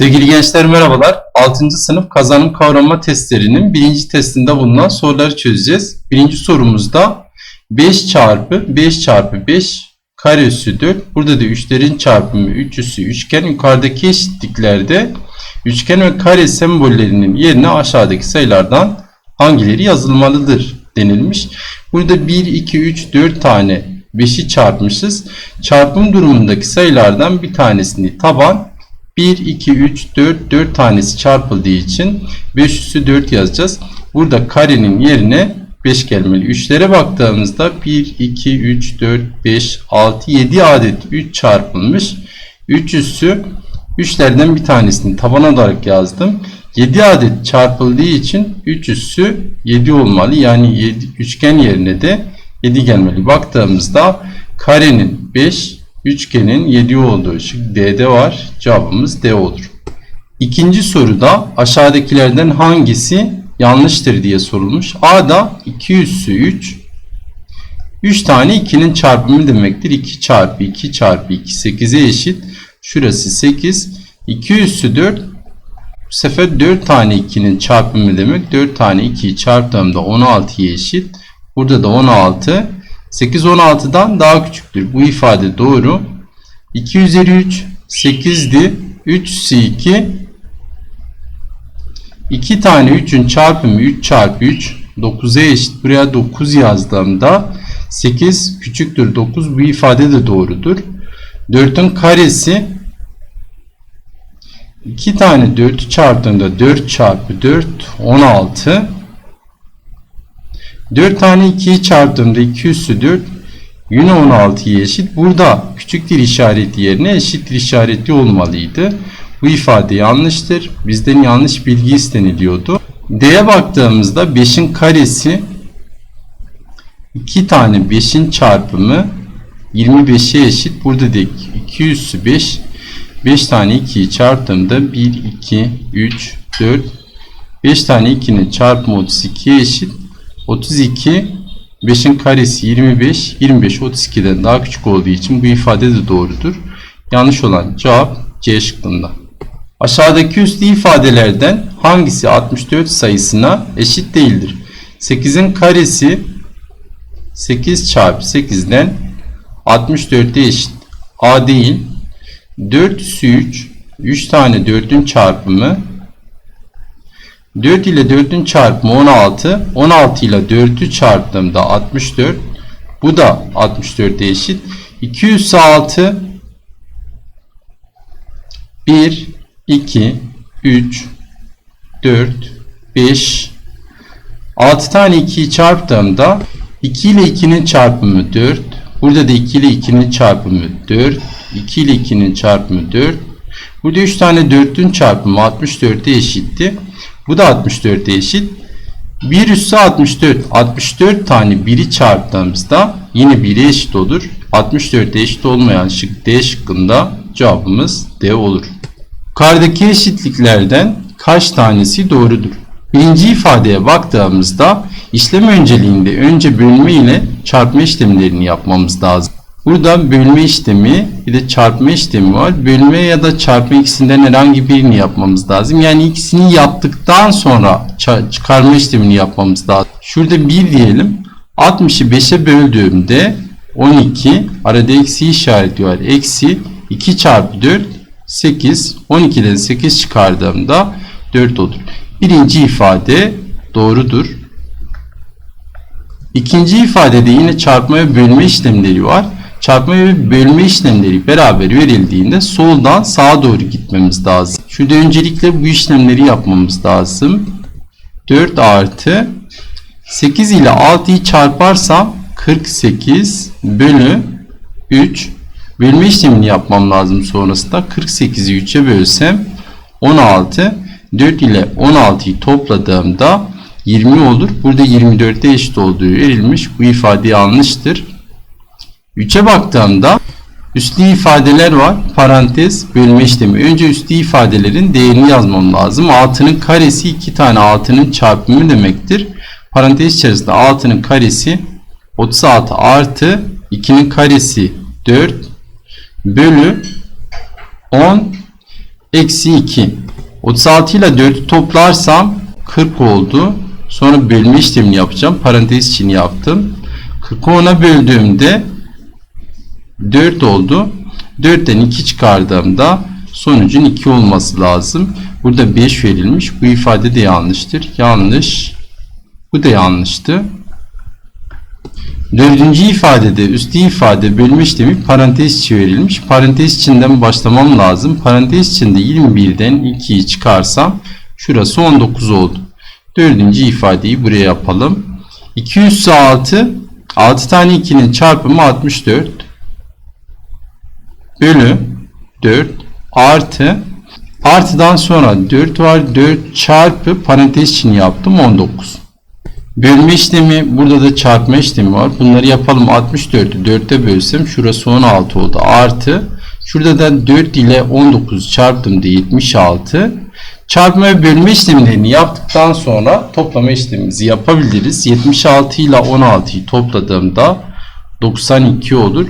Sevgili gençler merhabalar. 6. sınıf kazanım kavrama testlerinin birinci testinde bulunan soruları çözeceğiz. Birinci sorumuzda 5 çarpı 5 çarpı 5 kare üssü 4. Burada da üçlerin çarpımı 3 üssü üçgen. Yukarıdaki eşitliklerde üçgen ve kare sembollerinin yerine aşağıdaki sayılardan hangileri yazılmalıdır denilmiş. Burada 1, 2, 3, 4 tane 5'i çarpmışız. Çarpım durumundaki sayılardan bir tanesini taban 1, 2, 3, 4, 4 tanesi çarpıldığı için 5 üssü 4 yazacağız. Burada karenin yerine 5 gelmeli. 3'lere baktığımızda 1, 2, 3, 4, 5, 6, 7 adet 3 çarpılmış. 3 üssü 3'lerden bir tanesini taban olarak yazdım. 7 adet çarpıldığı için 3 üssü 7 olmalı. Yani 7, üçgen yerine de 7 gelmeli. Baktığımızda karenin 5, üçgenin 7 olduğu şık D'de var. Cevabımız D olur. İkinci soruda aşağıdakilerden hangisi yanlıştır diye sorulmuş. A'da 2 üssü 3 3 tane 2'nin çarpımı demektir. 2 çarpı 2 çarpı 2 8'e eşit. Şurası 8. 2 üssü 4 bu sefer 4 tane 2'nin çarpımı demek. 4 tane 2'yi çarptığımda 16'ya eşit. Burada da 16. 8 16'dan daha küçüktür. Bu ifade doğru. 2 üzeri 3 8'di. 3 üssü 2 2 tane 3'ün çarpımı 3 çarpı 3 9'a eşit. Buraya 9 yazdığımda 8 küçüktür 9. Bu ifade de doğrudur. 4'ün karesi 2 tane 4'ü çarptığında 4 çarpı 4 16 4 tane 2'yi çarptığımda 2 üssü 4 yine 16'ya eşit. Burada küçüktür işareti yerine eşittir işareti olmalıydı. Bu ifade yanlıştır. Bizden yanlış bilgi isteniliyordu. D'ye baktığımızda 5'in karesi 2 tane 5'in çarpımı 25'e eşit. Burada da 2 üssü 5 5 tane 2'yi çarptığımda 1, 2, 3, 4 5 tane 2'nin çarpımı 32'ye eşit. 32 5'in karesi 25 25 32'den daha küçük olduğu için bu ifade de doğrudur. Yanlış olan cevap C şıkkında. Aşağıdaki üslü ifadelerden hangisi 64 sayısına eşit değildir? 8'in karesi 8 çarpı 8'den 64'e eşit. A değil. 4 üssü 3 3 tane 4'ün çarpımı 4 ile 4'ün çarpımı 16. 16 ile 4'ü çarptığımda 64. Bu da 64'e eşit. 206 1 2 3 4 5 6 tane 2'yi çarptığımda 2 ile 2'nin çarpımı 4. Burada da 2 ile 2'nin çarpımı 4. 2 ile 2'nin çarpımı 4. Burada 3 tane 4'ün çarpımı 64'e eşitti. Bu da 64'e eşit. 1 üssü 64. 64 tane 1'i çarptığımızda yine 1'e eşit olur. 64'e eşit olmayan şık D şıkkında cevabımız D olur. Yukarıdaki eşitliklerden kaç tanesi doğrudur? Birinci ifadeye baktığımızda işlem önceliğinde önce bölme ile çarpma işlemlerini yapmamız lazım. Burada bölme işlemi bir de çarpma işlemi var. Bölme ya da çarpma ikisinden herhangi birini yapmamız lazım. Yani ikisini yaptıktan sonra çıkarma işlemini yapmamız lazım. Şurada 1 diyelim. 60'ı 5'e böldüğümde 12 arada eksi işareti var. Eksi 2 çarpı 4 8. 12'den 8 çıkardığımda 4 olur. Birinci ifade doğrudur. İkinci ifadede yine çarpma ve bölme işlemleri var. Çarpma ve bölme işlemleri beraber verildiğinde soldan sağa doğru gitmemiz lazım. Şurada öncelikle bu işlemleri yapmamız lazım. 4 artı 8 ile 6'yı çarparsam 48 bölü 3 bölme işlemini yapmam lazım sonrasında 48'i 3'e bölsem 16 4 ile 16'yı topladığımda 20 olur. Burada 24'e eşit olduğu verilmiş. Bu ifade yanlıştır. 3'e baktığımda üslü ifadeler var. Parantez bölme işlemi. Önce üslü ifadelerin değerini yazmam lazım. 6'nın karesi 2 tane 6'nın çarpımı demektir. Parantez içerisinde 6'nın karesi 36 artı 2'nin karesi 4 bölü 10 Eksi 2. 36 ile 4'ü toplarsam 40 oldu. Sonra bölme işlemini yapacağım. Parantez için yaptım. 40'ı 10'a böldüğümde 4 oldu. 4'ten 2 çıkardığımda sonucun 2 olması lazım. Burada 5 verilmiş. Bu ifade de yanlıştır. Yanlış. Bu da yanlıştı. Dördüncü ifadede üstü ifade bölme işlemi parantez içi verilmiş. Parantez içinden başlamam lazım. Parantez içinde 21'den 2'yi çıkarsam şurası 19 oldu. Dördüncü ifadeyi buraya yapalım. 2 üssü 6 6 tane 2'nin çarpımı 64 bölü 4 artı artıdan sonra 4 var 4 çarpı parantez için yaptım 19. Bölme işlemi burada da çarpma işlemi var. Bunları yapalım 64'ü 4'te bölsem şurası 16 oldu. Artı şurada da 4 ile 19 çarptım da 76. Çarpma ve bölme işlemlerini yaptıktan sonra toplama işlemimizi yapabiliriz. 76 ile 16'yı topladığımda 92 olur.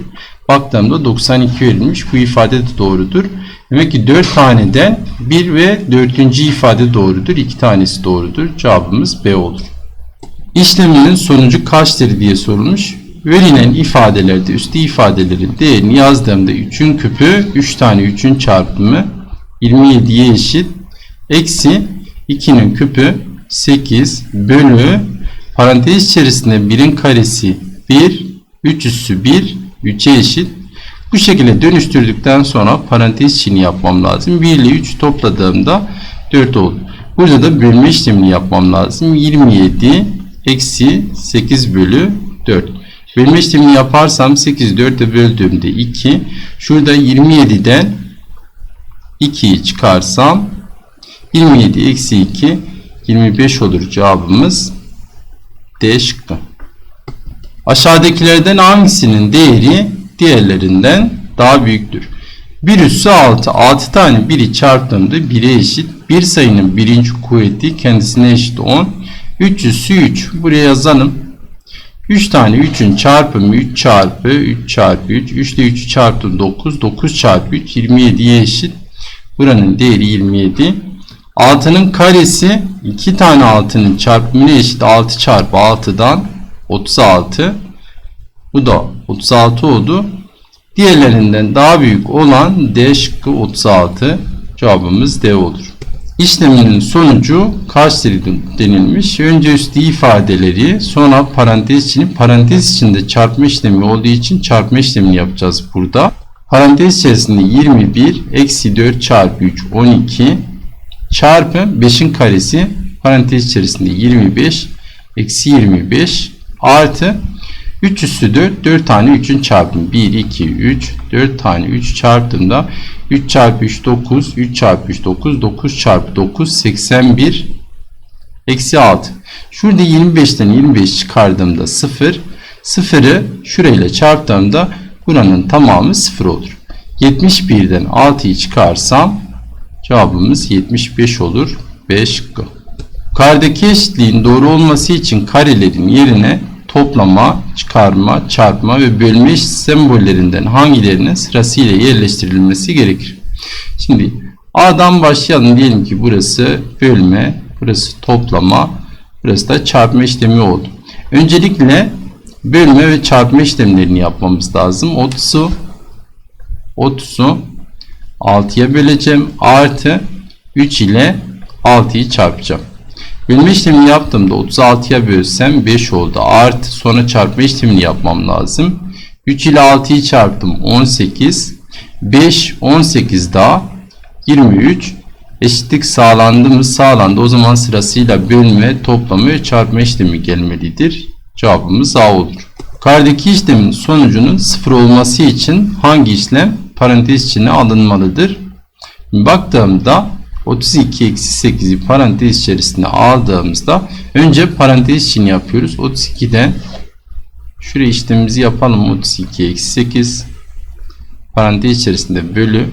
Baktığımda 92 verilmiş. Bu ifade de doğrudur. Demek ki 4 taneden 1 ve 4. ifade doğrudur. 2 tanesi doğrudur. Cevabımız B olur. İşleminin sonucu kaçtır diye sorulmuş. Verilen ifadelerde üstü ifadelerin değerini yazdığımda 3'ün küpü 3 tane 3'ün çarpımı 27'ye eşit. Eksi 2'nin küpü 8 bölü parantez içerisinde 1'in karesi 1 3 üssü 1 3'e eşit. Bu şekilde dönüştürdükten sonra parantez içini yapmam lazım. 1 ile 3 topladığımda 4 oldu. Burada da bölme işlemini yapmam lazım. 27 eksi 8 bölü 4. Bölme işlemini yaparsam 8 4'e böldüğümde 2. Şurada 27'den 2'yi çıkarsam 27 eksi 2 25 olur cevabımız D şıkkı. Aşağıdakilerden hangisinin değeri diğerlerinden daha büyüktür? 1 üssü 6. 6 tane 1'i çarptığımda 1'e eşit. Bir sayının birinci kuvveti kendisine eşit 10. 3 üssü 3. Buraya yazalım. 3 tane 3'ün çarpımı 3 çarpı 3 çarpı 3. 3 ile 3'ü çarptım 9. 9 çarpı 3 27'ye eşit. Buranın değeri 27. 6'nın karesi 2 tane 6'nın çarpımına eşit 6 çarpı 6'dan 36. Bu da 36 oldu. Diğerlerinden daha büyük olan D şıkkı 36. Cevabımız D olur. İşleminin sonucu kaçtır denilmiş. Önce üstü ifadeleri sonra parantez içini parantez içinde çarpma işlemi olduğu için çarpma işlemini yapacağız burada. Parantez içerisinde 21 eksi 4 çarpı 3 12 çarpı 5'in karesi parantez içerisinde 25 eksi 25 artı 3 üstü 4 4 tane 3'ün çarpımı 1 2 3 4 tane 3 çarptığımda 3 çarpı 3 9 3 çarpı 3 9 9 çarpı 9 81 eksi 6 şurada 25'ten 25 çıkardığımda 0 0'ı şurayla çarptığımda buranın tamamı 0 olur. 71'den 6'yı çıkarsam cevabımız 75 olur. 5 şıkkı Yukarıdaki eşitliğin doğru olması için karelerin yerine toplama, çıkarma, çarpma ve bölme sembollerinden hangilerinin sırasıyla yerleştirilmesi gerekir. Şimdi A'dan başlayalım. Diyelim ki burası bölme, burası toplama, burası da çarpma işlemi oldu. Öncelikle bölme ve çarpma işlemlerini yapmamız lazım. 30'u 30'u 6'ya böleceğim. Artı 3 ile 6'yı çarpacağım. Bölme işlemini yaptığımda 36'ya bölsem 5 oldu. Artı sonra çarpma işlemini yapmam lazım. 3 ile 6'yı çarptım 18. 5 18 daha 23. Eşitlik sağlandı mı? Sağlandı. O zaman sırasıyla bölme, toplama ve çarpma işlemi gelmelidir. Cevabımız A olur. Yukarıdaki işlemin sonucunun sıfır olması için hangi işlem parantez içine alınmalıdır? Baktığımda 32 eksi 8'i parantez içerisine aldığımızda önce parantez için yapıyoruz. 32'den şuraya işlemimizi yapalım. 32 eksi 8 parantez içerisinde bölü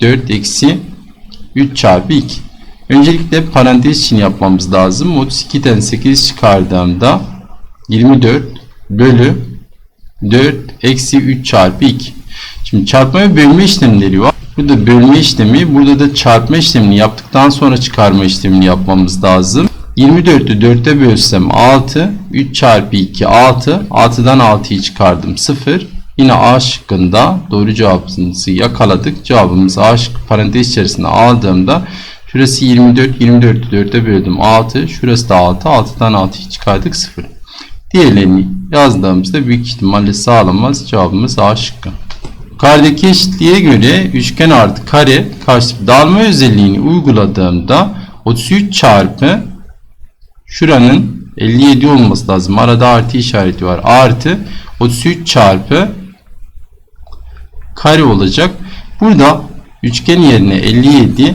4 eksi 3 çarpı 2. Öncelikle parantez için yapmamız lazım. 32'den 8 çıkardığımda 24 bölü 4 eksi 3 çarpı 2. Şimdi çarpma ve bölme işlemleri var. Burada bölme işlemi, burada da çarpma işlemini yaptıktan sonra çıkarma işlemini yapmamız lazım. 24'ü 4'e bölsem 6, 3 çarpı 2 6, 6'dan 6'yı çıkardım 0. Yine A şıkkında doğru cevabımızı yakaladık. Cevabımızı A şıkkı parantez içerisinde aldığımda şurası 24, 24'ü 4'e böldüm 6, şurası da 6, 6'dan 6'yı çıkardık 0. Diğerlerini yazdığımızda büyük ihtimalle sağlamaz. Cevabımız A şıkkı. Yukarıdaki eşitliğe göre üçgen artı kare karşı dağılma özelliğini uyguladığımda 33 çarpı şuranın 57 olması lazım. Arada artı işareti var. Artı 33 çarpı kare olacak. Burada üçgen yerine 57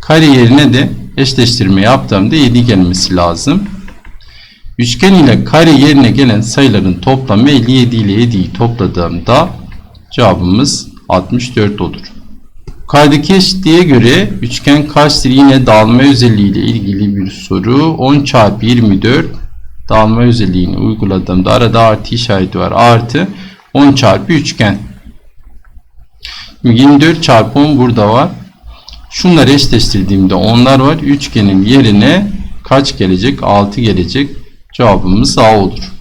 kare yerine de eşleştirme yaptığımda 7 gelmesi lazım. Üçgen ile kare yerine gelen sayıların toplamı 57 ile 7'yi topladığımda cevabımız 64 olur. Yukarıdaki eşitliğe göre üçgen kaçtır yine dağılma özelliği ile ilgili bir soru. 10 çarpı 24 dağılma özelliğini uyguladığımda arada artı işareti var. Artı 10 çarpı üçgen. 24 çarpı 10 burada var. Şunları eşleştirdiğimde onlar var. Üçgenin yerine kaç gelecek? 6 gelecek. Cevabımız A olur.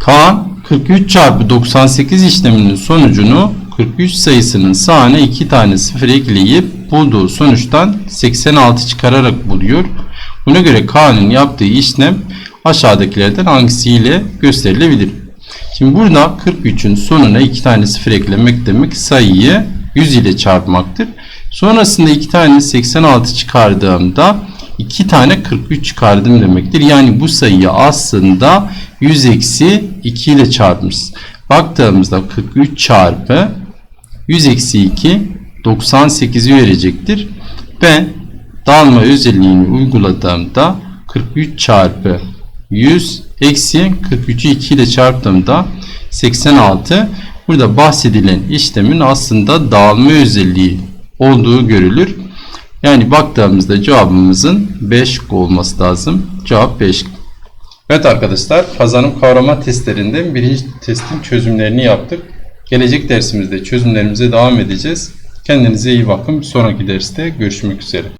Kaan 43 çarpı 98 işleminin sonucunu 43 sayısının sağına 2 tane sıfır ekleyip bulduğu sonuçtan 86 çıkararak buluyor. Buna göre Kaan'ın yaptığı işlem aşağıdakilerden hangisiyle gösterilebilir? Şimdi burada 43'ün sonuna 2 tane sıfır eklemek demek sayıyı 100 ile çarpmaktır. Sonrasında 2 tane 86 çıkardığımda 2 tane 43 çıkardım demektir. Yani bu sayıyı aslında 100 eksi 2 ile çarpmışız. Baktığımızda 43 çarpı 100 eksi 2 98'i verecektir. Ben dağılma özelliğini uyguladığımda 43 çarpı 100 eksi 43'ü 2 ile çarptığımda 86 burada bahsedilen işlemin aslında dağılma özelliği olduğu görülür. Yani baktığımızda cevabımızın 5 olması lazım. Cevap 5. Evet arkadaşlar kazanım kavrama testlerinden birinci testin çözümlerini yaptık. Gelecek dersimizde çözümlerimize devam edeceğiz. Kendinize iyi bakın. Bir sonraki derste görüşmek üzere.